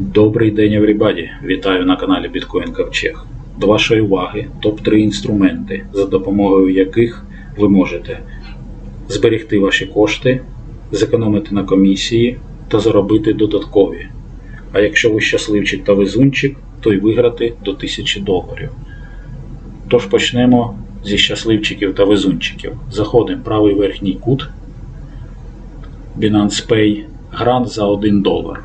Добрий день, everybody! Вітаю на каналі Bitcoin Ковчег. До вашої уваги топ-3 інструменти, за допомогою яких ви можете зберегти ваші кошти, зекономити на комісії та заробити додаткові. А якщо ви щасливчик та везунчик, то й виграти до 1000 доларів. Тож почнемо зі щасливчиків та везунчиків. Заходимо в правий верхній кут. Binance Pay грант за 1 долар.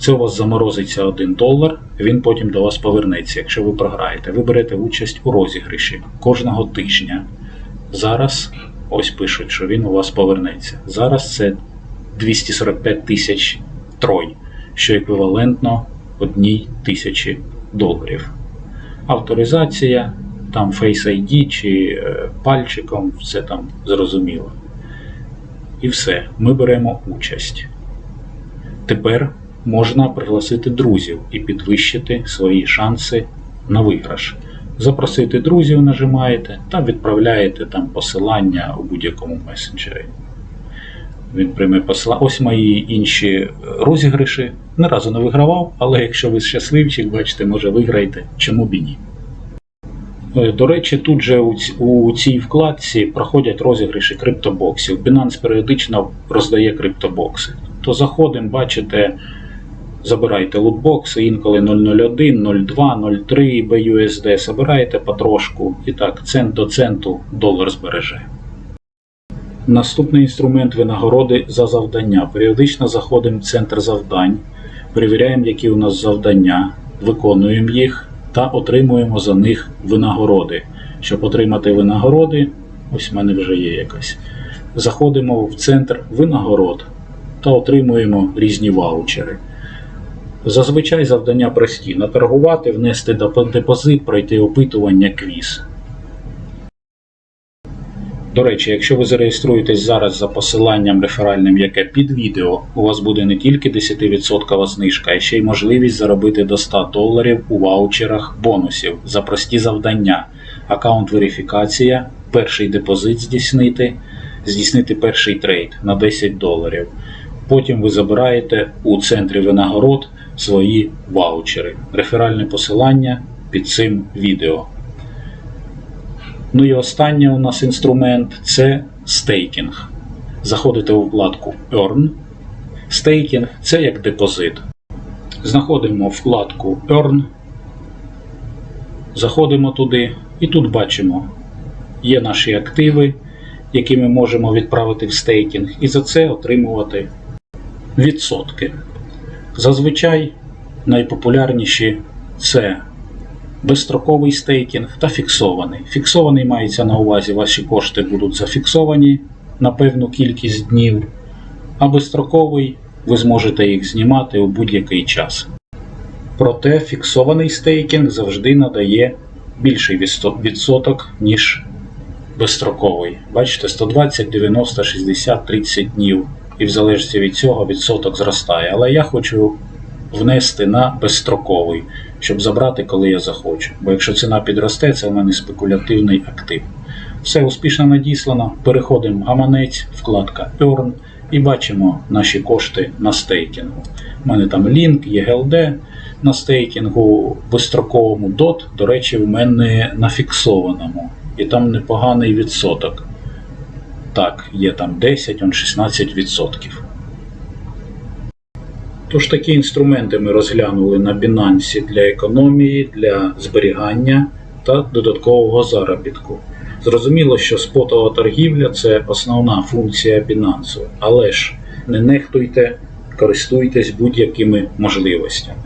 Це у вас заморозиться 1 долар, він потім до вас повернеться, якщо ви програєте. Ви берете участь у розіграші кожного тижня. Зараз, ось пишуть, що він у вас повернеться. Зараз це 245 тисяч трой, що еквівалентно одній тисячі доларів. Авторизація, там Face ID чи е, пальчиком, все там зрозуміло. І все, ми беремо участь. Тепер можна пригласити друзів і підвищити свої шанси на виграш. Запросити друзів нажимаєте та відправляєте там посилання у будь-якому месенджері. Він прийме посилання. Ось мої інші е, розіграші. Ні разу не вигравав, але якщо ви щасливчик, бачите, може виграєте, чому б і ні. Е, До речі, тут же у цій вкладці проходять розіграші криптобоксів. Binance періодично роздає криптобокси. То заходимо, бачите, забирайте лутбокси, інколи 001, 02, 03 BUSD, забираєте потрошку і так, цент до центу долар збереже. Наступний інструмент винагороди за завдання. Періодично заходимо в центр завдань, перевіряємо, які у нас завдання, виконуємо їх та отримуємо за них винагороди. Щоб отримати винагороди, ось в мене вже є якась. Заходимо в центр винагород та отримуємо різні ваучери. Зазвичай завдання прості: наторгувати, внести депозит, пройти опитування, квіз. До речі, якщо ви зареєструєтесь зараз за посиланням реферальним, яке під відео, у вас буде не тільки 10% знижка, а ще й можливість заробити до 100 доларів у ваучерах бонусів за прості завдання, аккаунт верифікація, перший депозит здійснити, здійснити перший трейд на 10 доларів. Потім ви забираєте у центрі винагород свої ваучери. Реферальне посилання під цим відео. Ну і останній у нас інструмент це стейкінг. Заходите у вкладку Earn. Стейкінг це як депозит. Знаходимо вкладку Earn. Заходимо туди і тут бачимо, є наші активи, які ми можемо відправити в стейкінг, і за це отримувати відсотки. Зазвичай найпопулярніші це безстроковий стейкінг та фіксований. Фіксований мається на увазі, ваші кошти будуть зафіксовані на певну кількість днів, а безстроковий ви зможете їх знімати у будь-який час. Проте фіксований стейкінг завжди надає більший відсоток, ніж безстроковий. Бачите, 120, 90, 60, 30 днів. І в залежності від цього відсоток зростає. Але я хочу внести на безстроковий, щоб забрати, коли я захочу. Бо якщо ціна підросте, це у мене спекулятивний актив. Все успішно надіслано. Переходимо в гаманець, вкладка Earn і бачимо наші кошти на стейкінгу. У мене там лінк, є GLD на стейкінгу, безстроковому DOT, до речі, в мене на фіксованому. І там непоганий відсоток. Так, є там 10, он 16%. Тож такі інструменти ми розглянули на Binance для економії, для зберігання та додаткового заробітку. Зрозуміло, що спотова торгівля це основна функція Binance, але ж не нехтуйте, користуйтесь будь-якими можливостями.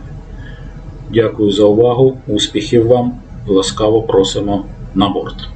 Дякую за увагу, успіхів вам, ласкаво просимо на борт.